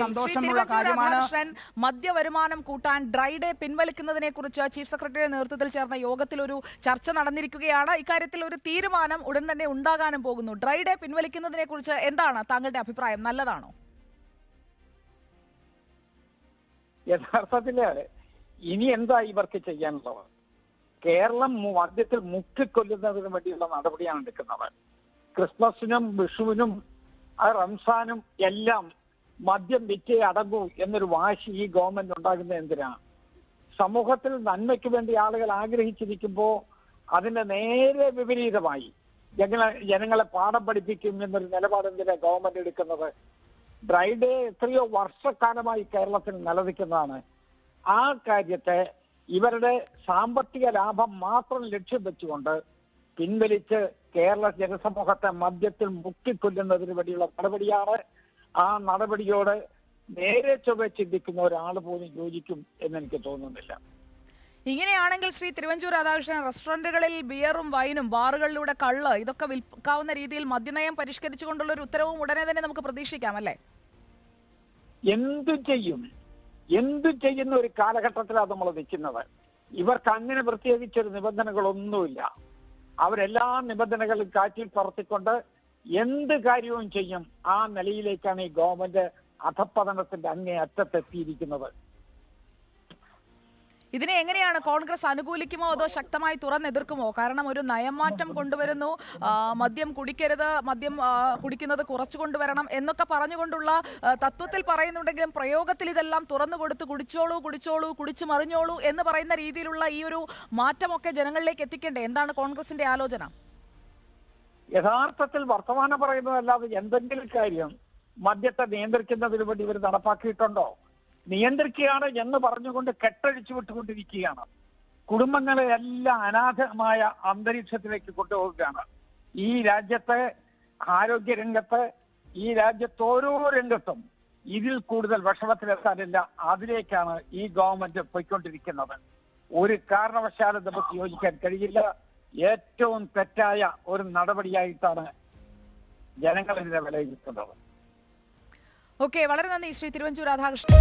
സന്തോഷമുള്ള കാര്യമാണ്. മദ്യവരുമാനം കൂട്ടാൻ ഡ്രൈഡേ പിൻവലിക്കുന്നതിനെ കുറിച്ച് ചീഫ് സെക്രട്ടറിയുടെ നേതൃത്വത്തിൽ ചേർന്ന യോഗത്തിൽ ഒരു ചർച്ച നടന്നിരിക്കുകയാണ്. ഇക്കാര്യത്തിൽ ഒരു തീരുമാനം ഉടൻ തന്നെ ഉണ്ടാകാനും പോകുന്നു. ഡ്രൈഡേ പിൻവലിക്കുന്നതിനെ കുറിച്ച് എന്താണ് താങ്കളുടെ അഭിപ്രായം? നല്ലതാണോ? യഥാർത്ഥത്തിൽ ഇനി എന്താ ഇവർക്ക് ചെയ്യാനുള്ളത്? കേരളം മദ്യത്തിൽ മുക്കിക്കൊല്ലുന്നതിന് വേണ്ടിയുള്ള നടപടിയാണ് എടുക്കുന്നത്. ക്രിസ്മസിനും വിഷുവിനും ആ റംസാനും എല്ലാം മദ്യം വിറ്റേ അടങ്ങൂ എന്നൊരു വാശി ഈ ഗവൺമെന്റ് ഉണ്ടാകുന്നത് എന്തിനാണ്? സമൂഹത്തിൽ നന്മയ്ക്ക് വേണ്ടി ആളുകൾ ആഗ്രഹിച്ചിരിക്കുമ്പോൾ അതിന്റെ നേരെ വിപരീതമായി ജനങ്ങളെ ജനങ്ങളെ പാഠം പഠിപ്പിക്കും എന്നൊരു നിലപാട് എന്തിനാ ഗവൺമെന്റ് എടുക്കുന്നത്? ഡ്രൈ ഡേ എത്രയോ വർഷക്കാലമായി കേരളത്തിൽ നിലനിൽക്കുന്നതാണ്. ആ കാര്യത്തെ ഇവരുടെ സാമ്പത്തിക ലാഭം മാത്രം ലക്ഷ്യം വെച്ചുകൊണ്ട് പിൻവലിച്ച് കേരള ജനസമൂഹത്തെ മദ്യത്തിൽ മുക്കിക്കൊല്ലുന്നതിന് വേണ്ടിയുള്ള നടപടിയാണ് ആ നടപടിയോട് നേരെ ചൊവ്വ ചിന്തിക്കുന്ന ഒരാൾ പോലും യോജിക്കും എന്ന് എനിക്ക് തോന്നുന്നില്ല. ഇങ്ങനെയാണെങ്കിൽ ശ്രീ തിരുവഞ്ചൂർ രാധാകൃഷ്ണൻ റെസ്റ്റോറന്റുകളിൽ ബിയറും വൈനും ബാറുകളിലൂടെ കള്ള് ഇതൊക്കെ വിൽക്കാവുന്ന രീതിയിൽ മദ്യനയം പരിഷ്കരിച്ചുകൊണ്ടുള്ള ഒരു ഉത്തരവും ഉടനെ തന്നെ നമുക്ക് പ്രതീക്ഷിക്കാം അല്ലേ? എന്തു ചെയ്യും. എന്തു ചെയ്യുന്ന ഒരു കാലഘട്ടത്തിലാണ് നമ്മൾ നിൽക്കുന്നത്. ഇവർക്ക് അങ്ങനെ പ്രത്യേകിച്ചൊരു നിബന്ധനകളൊന്നുമില്ല. അവരെല്ലാ നിബന്ധനകളും കാറ്റിൽ പറത്തിക്കൊണ്ട് എന്ത് കാര്യവും ചെയ്യും ആ നിലയിലേക്കാണ് ഈ ഗവൺമെന്റ് അധപ്പതനത്തിന്റെ അങ്ങേ അറ്റത്തെത്തിയിരിക്കുന്നത്. ഇതിനെ എങ്ങനെയാണ് കോൺഗ്രസ് അനുകൂലിക്കുമോ അതോ ശക്തമായി തുറന്നെതിർക്കുമോ? കാരണം ഒരു നയമാറ്റം കൊണ്ടുവരുന്നു മദ്യം കുടിക്കരുത് മദ്യം കുടിക്കുന്നത് കുറച്ചു കൊണ്ടുവരണം എന്നൊക്കെ പറഞ്ഞുകൊണ്ടുള്ള തത്വത്തിൽ പറയുന്നുണ്ടെങ്കിലും പ്രയോഗത്തിൽ ഇതെല്ലാം തുറന്നു കൊടുത്ത് കുടിച്ചോളൂ കുടിച്ചോളൂ കുടിച്ചു മറിഞ്ഞോളൂ എന്ന് പറയുന്ന രീതിയിലുള്ള ഈ ഒരു മാറ്റമൊക്കെ ജനങ്ങളിലേക്ക് എത്തിക്കേണ്ടേ? എന്താണ് കോൺഗ്രസിന്റെ ആലോചന? യഥാർത്ഥത്തിൽ വർത്തമാനം പറയുന്നതല്ലാതെ എന്തെങ്കിലും കാര്യം മദ്യത്തെ നിയന്ത്രിക്കുന്നതിന് വേണ്ടി ഇവർ നടപ്പാക്കിയിട്ടുണ്ടോ? നിയന്ത്രിക്കുകയാണ് എന്ന് പറഞ്ഞുകൊണ്ട് കെട്ടഴിച്ചു വിട്ടുകൊണ്ടിരിക്കുകയാണ്. കുടുംബങ്ങളെ എല്ലാം അനാഥമായ അന്തരീക്ഷത്തിലേക്ക് കൊണ്ടുപോവുകയാണ്. ഈ രാജ്യത്തെ ആരോഗ്യ രംഗത്ത് ഈ രാജ്യത്ത് ഓരോ രംഗത്തും ഇതിൽ കൂടുതൽ വിഷമത്തിലെത്താനില്ല. അതിലേക്കാണ് ഈ ഗവൺമെന്റ് പോയിക്കൊണ്ടിരിക്കുന്നത്. ഒരു കാരണവശാലും നമുക്ക് യോജിക്കാൻ കഴിയില്ല. ഏറ്റവും തെറ്റായ ഒരു നടപടിയായിട്ടാണ് ജനങ്ങൾ ഇതിനെ വിലയിരുത്തുന്നത്. ഓക്കെ വളരെ നന്ദി ശ്രീ തിരുവഞ്ചൂർ രാധാകൃഷ്ണൻ.